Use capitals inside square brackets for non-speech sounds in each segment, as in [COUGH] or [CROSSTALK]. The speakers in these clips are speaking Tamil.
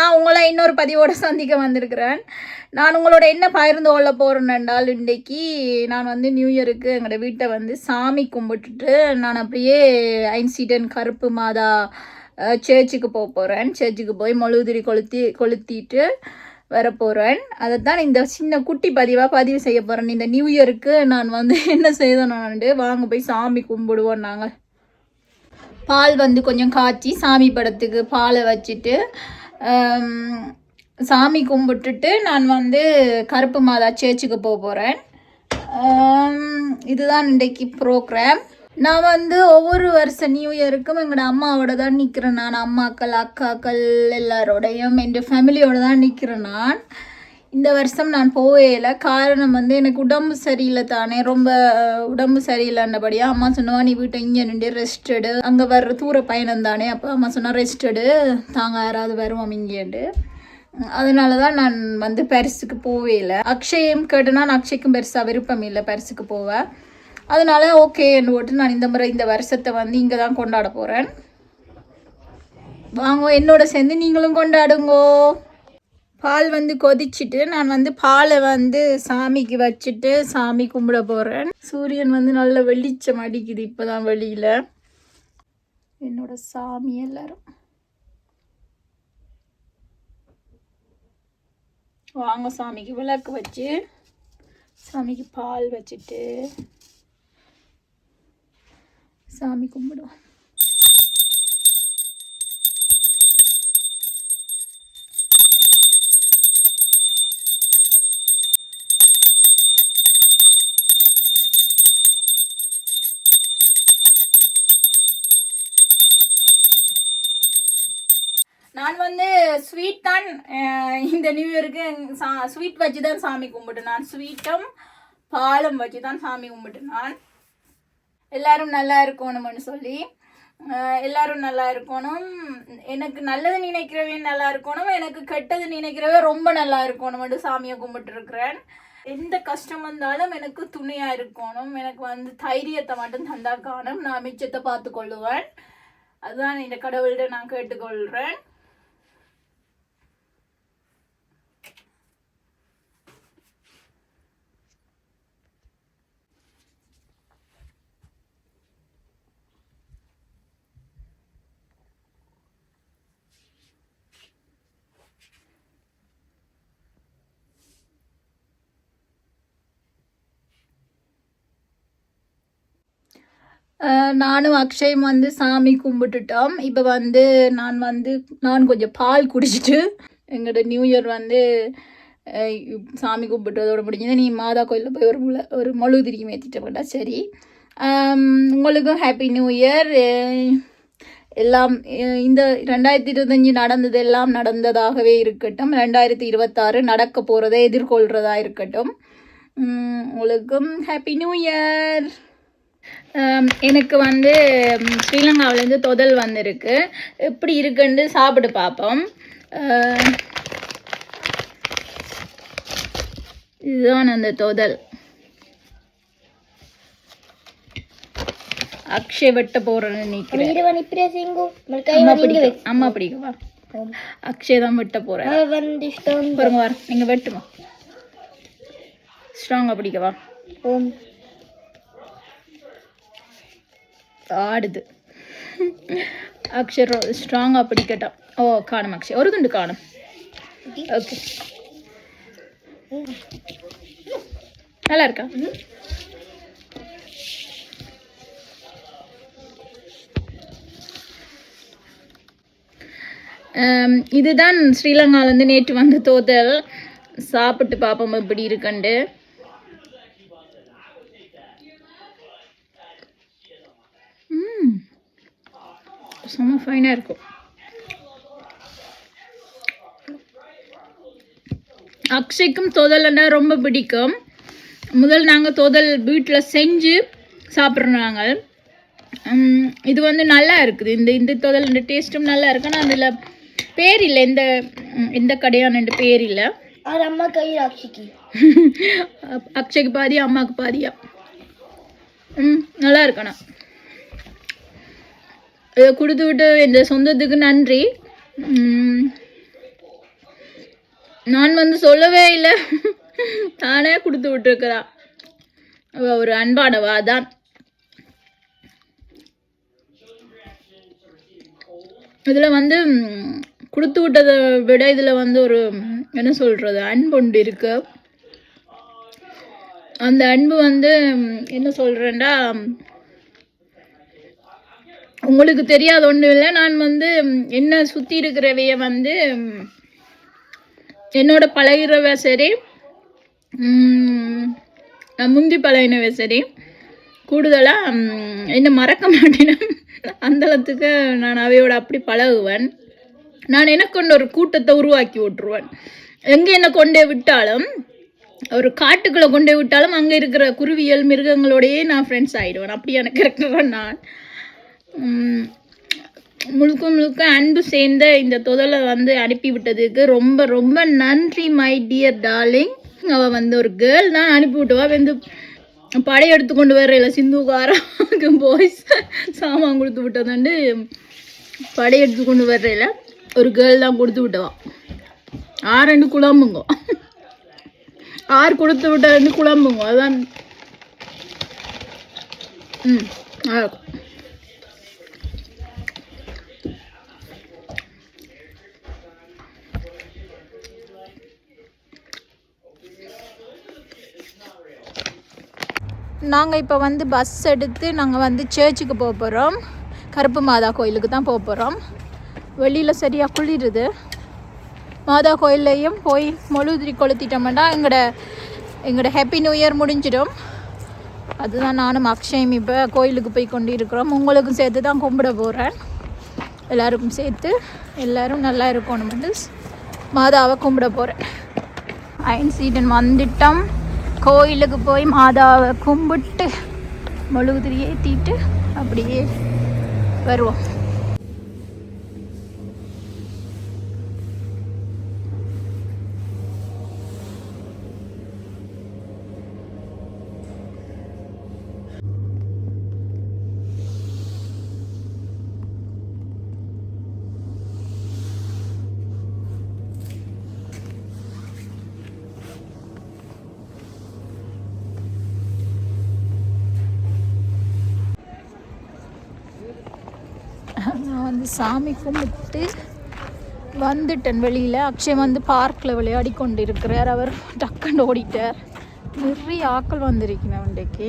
நான் உங்களை இன்னொரு பதிவோடு சந்திக்க வந்திருக்கிறேன். நான் உங்களோட என்ன பகிர்ந்து கொள்ள போகிறேன் என்றால் இன்றைக்கு நான் வந்து நியூ இயருக்கு எங்களோட வீட்டை வந்து சாமி கும்பிட்டுட்டு நான் அப்படியே ஐன்சிடன் கருப்பு மாதா சேர்ச்சுக்கு போக போகிறேன் சேர்ச்சுக்கு போய் மொழுதிரி கொளுத்தி கொளுத்திட்டு வரப்போகிறேன் அதை தான் இந்த சின்ன குட்டி பதிவாக பதிவு செய்ய போகிறேன் இந்த நியூ இயருக்கு நான் வந்து என்ன செய்தேன் வாங்க போய் சாமி கும்பிடுவோம் நாங்கள். பால் வந்து கொஞ்சம் காய்ச்சி சாமி படத்துக்கு பாலை வச்சுட்டு சாமி கும்பிட்டுட்டு நான் வந்து கருப்பு மாதா சேர்ச்சுக்கு போக போகிறேன் இதுதான் இன்றைக்கு ப்ரோக்ராம் நான் வந்து ஒவ்வொரு வருஷம் நியூ இயருக்கும் எங்களோட அம்மாவோட தான் நிற்கிறேன் நான். அம்மாக்கள் அக்காக்கள் எல்லாரோடையும் என் ஃபேமிலியோட தான் நிற்கிறேன் நான். இந்த வருஷம் நான் போவேல காரணம் வந்து எனக்கு உடம்பு சரியில்லை தானே. ரொம்ப உடம்பு சரியில்லைன்னபடியாக அம்மா சொன்னவா நீ வீட்டை இங்கே நின்று ரெஸ்டடு அங்கே வர்ற தூர பயணம் தானே. அப்போ அம்மா சொன்னால் ரெஸ்டடு தாங்க யாராவது வருவோம் இங்கேண்டு அதனால தான் நான் வந்து பரிசுக்கு போவே இல்லை அக்ஷயம் கேட்டேன்னா நான் அக்ஷய்க்கும் பெருசாக விருப்பம் இல்லை பரிசுக்கு போவேன் அதனால ஓகே போட்டு நான் இந்த முறை இந்த வருஷத்தை வந்து இங்கே தான் கொண்டாட போகிறேன் வாங்க என்னோட சேர்ந்து நீங்களும் கொண்டாடுங்கோ. பால் வந்து கொதிச்சிட்டு நான் வந்து பாலை வந்து சாமிக்கு வச்சுட்டு சாமி கும்பிட போகிறேன் சூரியன் வந்து நல்ல வெளிச்சம் அடிக்குது இப்போ தான் வெளியில். என்னோட சாமி எல்லாரும். வாங்க சாமிக்கு விளக்கு வச்சு சாமிக்கு பால் வச்சுட்டு சாமி கும்பிடுவோம். நான் வந்து ஸ்வீட் தான் இந்த நியூ இயருக்கு சா ஸ்வீட் வச்சு தான் சாமி கும்பிட்டு நான் ஸ்வீட்டும் பாலும் வச்சு தான் சாமி கும்பிட்டு நான் எல்லாரும் நல்லா இருக்கணும்னு சொல்லி எல்லாரும் நல்லா இருக்கணும். எனக்கு நல்லது நினைக்கிறவன் நல்லா இருக்கணும். எனக்கு கெட்டது நினைக்கிறவே ரொம்ப நல்லா இருக்கணும்னு சாமியை கும்பிட்டு இருக்கிறேன் எந்த கஷ்டம் வந்தாலும் எனக்கு துணையா இருக்கணும். எனக்கு வந்து தைரியத்தை மட்டும் தந்தா காணும் நான் மிச்சத்தை பார்த்து கொள்ளுவேன் அதுதான் இந்த கடவுள்கிட்ட நான் கேட்டுக்கொள்கிறேன் நானும் அக்ஷயம் வந்து சாமி கும்பிட்டுட்டோம். இப்போ வந்து நான் வந்து நான் கொஞ்சம் பால் குடிச்சிட்டு எங்களோட நியூ இயர் வந்து சாமி கும்பிட்டதோட முடிஞ்சது. நீ மாதா கோயிலில் போய் ஒரு முழு ஒரு மொழு திரிக்கி மேத்திட்ட சரி. உங்களுக்கும் ஹாப்பி நியூ இயர் எல்லாம் இந்த ரெண்டாயிரத்தி இருபத்தஞ்சி நடந்தது எல்லாம் நடந்ததாகவே இருக்கட்டும். ரெண்டாயிரத்தி இருபத்தாறு நடக்க போகிறதை எதிர்கொள்கிறதா இருக்கட்டும். உங்களுக்கும் ஹாப்பி நியூ இயர் எனக்கு வந்து ஸ்ரீலங்காவிலேருந்து தொதல் வந்திருக்கு. எப்படி இருக்குன்னு சாப்பிட்டு பார்ப்போம். இதுதான் அந்த தொதல். அக்ஷய் வெட்ட போறேன்னு marca அம்மா பிடிக்க அம்மா பிடிக்கவா அக்ஷய் தான் வெட்ட போறேன் பாருங்க வர நீங்க வெட்டுமா? ஸ்ட்ராங்கா பிடிக்கவா ஆடுது. அக்ஷர் ஸ்ட்ராங்காக பிடிக்கட்டும் ஓ காணும் அக்ஷய். ஒரு துண்டு காணும். ஓகே. நல்லா இருக்கா? இதுதான் ஸ்ரீலங்காலேருந்து நேற்று வந்த தோதல். சாப்பிட்டு பார்ப்போம் எப்படி இருக்குண்டு ம் செம்ம ஃபைனாக இருக்கும். அக்ஷய்க்கும் தொதலைன்னா ரொம்ப பிடிக்கும். முதல் நாங்கள் தொதல் வீட்டில் செஞ்சு சாப்பிட்றோம் நாங்கள் இது வந்து நல்லா இருக்குது. இந்த இந்த தொதல் இந்த டேஸ்ட்டும் நல்லா இருக்கு. ஆனால் அதில் பேர் இல்லை. இந்த இந்த கடையான பேர் இல்லை. அம்மா கை அக்ஷய்க்கு. [LAUGHS] அக்ஷய்க்கு பாதியா அம்மாவுக்கு பாதியா? ம் நல்லா இருக்கணும் இதை கொடுத்து விட்டு இந்த சொந்தத்துக்கு நன்றி. நான் வந்து சொல்லவே இல்லை. தானே கொடுத்து விட்டுருக்கிறா. ஒரு அன்பானவா தான். இதில் வந்து கொடுத்து விட்டதை விட இதில் வந்து ஒரு என்ன சொல்கிறது ஒன்று இருக்கு. அந்த அன்பு வந்து என்ன சொல்கிறேன்டா உங்களுக்கு தெரியாத ஒன்றும் இல்லை. நான் வந்து என்ன சுற்றி இருக்கிறவைய வந்து என்னோட பழகிறவ சரி நான் முந்தி பழகினவ சரி கூடுதலாக என்ன மறக்க மாட்டேன் அந்தளத்துக்கு நான் அவையோட அப்படி பழகுவேன். நான் எனக்கு கொண்டு ஒரு கூட்டத்தை உருவாக்கி விட்டுருவேன். எங்கே என்னை கொண்டே விட்டாலும் ஒரு காட்டுக்குள்ளே கொண்டே விட்டாலும் அங்கே இருக்கிற குருவியல் மிருகங்களோடையே நான் ஃப்ரெண்ட்ஸ் ஆகிடுவேன் அப்படியான கேரக்டர் நான். முழுக்க முழுக்க அன்பு சேர்ந்த இந்த தொதலை வந்து அனுப்பி விட்டதுக்கு ரொம்ப ரொம்ப நன்றி மை டியர் டார்லிங் அவள் வந்து ஒரு கேர்ள் தான் அனுப்பிவிட்டுவா வந்து படையெடுத்து கொண்டு வர்றல சிந்துக்காரன் பாய்ஸ் சாமான் கொடுத்து விட்டதாண்டு படையெடுத்து கொண்டு வர்றல ஒரு கேர்ள் தான் கொடுத்து விட்டவா. ஆறு ரெண்டு குழம்புங்க. ஆறு கொடுத்து விட்ட ரெண்டு குழம்புங்க. அதான். ம் நல்லா இருக்கும் நாங்கள் இப்போ வந்து பஸ் எடுத்து நாங்கள் வந்து சர்ச்சுக்கு போக போகிறோம் கருப்பு மாதா கோயிலுக்கு தான் போக போகிறோம் வெளியில் சரியாக குளிருது. மாதா கோயில்லையும் போய் மொழுதிரி கொளுத்திட்டோம்னா எங்களோட எங்களோட ஹாப்பி நியூ இயர் முடிஞ்சிடும். அதுதான் நானும் அக்ஷயம் இப்போ கோயிலுக்கு போய் கொண்டு இருக்கிறோம் உங்களுக்கும் சேர்த்து தான் கும்பிட போகிறேன் எல்லாருக்கும் சேர்த்து எல்லோரும் நல்லா இருக்கணும்னு மாதாவை கும்பிட போகிறேன் அயன் சீடன் வந்துட்டோம். கோயிலுக்கு போய் மாதாவை கும்பிட்டு மெழுகுதிரி ஏற்றிட்டு அப்படியே வருவோம். நான் வந்து சாமி கும்பிட்டு வந்துட்டேன் வெளியில். அக்ஷய் வந்து பார்க்கில் விளையாடி கொண்டு இருக்கிறார் அவர் டக்குன்னு ஓடிட்டார். நிறைய ஆக்கள் வந்திருக்கணும் இன்றைக்கு.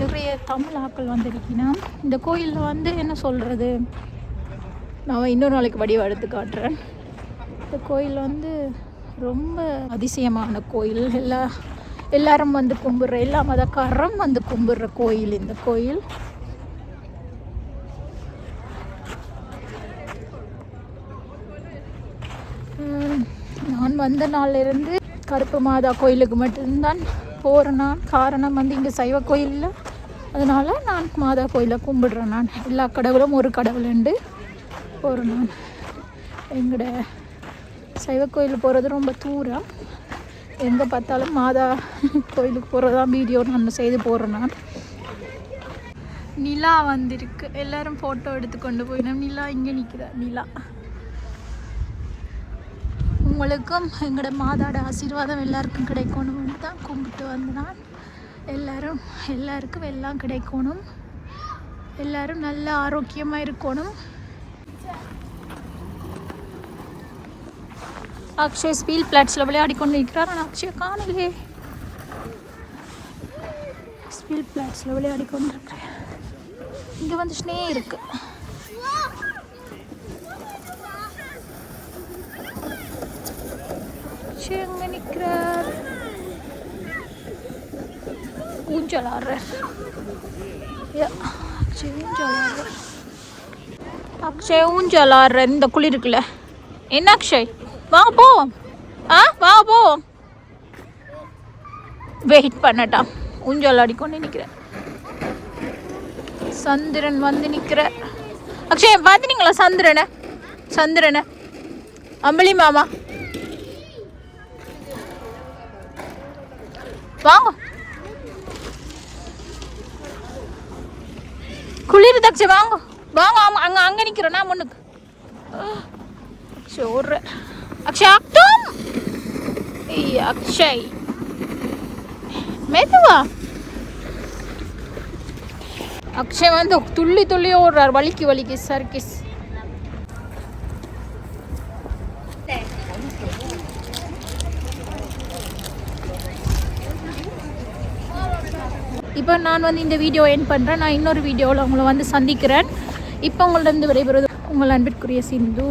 நிறைய தமிழ் ஆக்கள் வந்திருக்கணும் இந்த கோயிலில் வந்து என்ன சொல்கிறது நான் இன்னொரு நாளைக்கு வடிவம் எடுத்து காட்டுறேன். இந்த கோயில் வந்து ரொம்ப அதிசயமான கோயில். எல்லா எல்லாரும் வந்து கும்பிட்ற எல்லா மதக்காரரும் வந்து கும்பிட்ற கோயில் இந்த கோயில். நான் வந்த நாளிலிருந்து கருப்பு மாதா கோயிலுக்கு மட்டும்தான் போகிறேன் நான் காரணம் வந்து இங்கே சைவ கோயிலில். அதனால் நான் மாதா கோயிலை கும்பிடுறேன் நான். எல்லா கடவுளும் ஒரு கடவுள் உண்டு போகிறேன் நான் எங்களோட சைவ கோயில் போகிறது ரொம்ப தூரம். எங்கே பார்த்தாலும் மாதா கோயிலுக்கு போகிறதான் வீடியோ நான் செய்து போடுறேன் நான் நிலா வந்திருக்கு. எல்லாரும் ஃபோட்டோ எடுத்து கொண்டு போயினோம் நிலா இங்கே நிற்கிறா நிலா. உங்களுக்கும் எங்களோட மாதாட ஆசீர்வாதம் எல்லாருக்கும் கிடைக்கணும்னு தான் கும்பிட்டு வந்தான். நான் எல்லாரும் எல்லாருக்கும் எல்லாம் கிடைக்கணும். எல்லாரும் நல்ல ஆரோக்கியமாக இருக்கணும். அக்ஷய் ஸ்பீல் பிளாட்ஸில் விளையாடி கொண்டு இருக்கிறார். ஆனால் அக்ஷய் காணலே ஸ்பீல் பிளாட்ஸில் விளையாடி கொண்டு இருக்கிறேன் இங்கே வந்து ஸ்னே இருக்கு அக்ஷய் நிற்கிறார் ஊஞ்சல் ஆடுறார் யா, அக்ஷய் ஊஞ்சல் ஆடுறார் அக்ஷய் ஊஞ்சல் ஆடுறார் இந்த குளிருக்குள்ள என்ன அக்ஷய்? வாங்க போவோம். ஆ வாங்க போவோம். வெயிட் பண்ணட்டா. ஊஞ்சல் ஆடிக்கொண்டு நிற்கிறேன் சந்திரன் வந்து நிற்கிறார் அக்ஷய் பார்த்துனீங்களா சந்திரனை? சந்திரனை? அம்பளி மாமா? வாங்க. குளிர் தக்ஷ வாங்க. வாங்க ஆமா அங்க அங்க நிக்கிறோம். நான் முன்னுக்கு. அக்ஷய் அக்ஷய் ஆக்டும் அக்ஷய். மெதுவா. அக்ஷய் வந்து துள்ளி துள்ளி ஓடுறார். வலிக்கு வலிக்கு சர்க்கிஸ் இப்போ நான் வந்து இந்த வீடியோ என் பண்ணுறேன் நான் இன்னொரு வீடியோவில் உங்களை வந்து சந்திக்கிறேன். இப்போ உங்களிடம் விடைபெறுவது உங்கள் அன்பிற்குரிய சிந்து.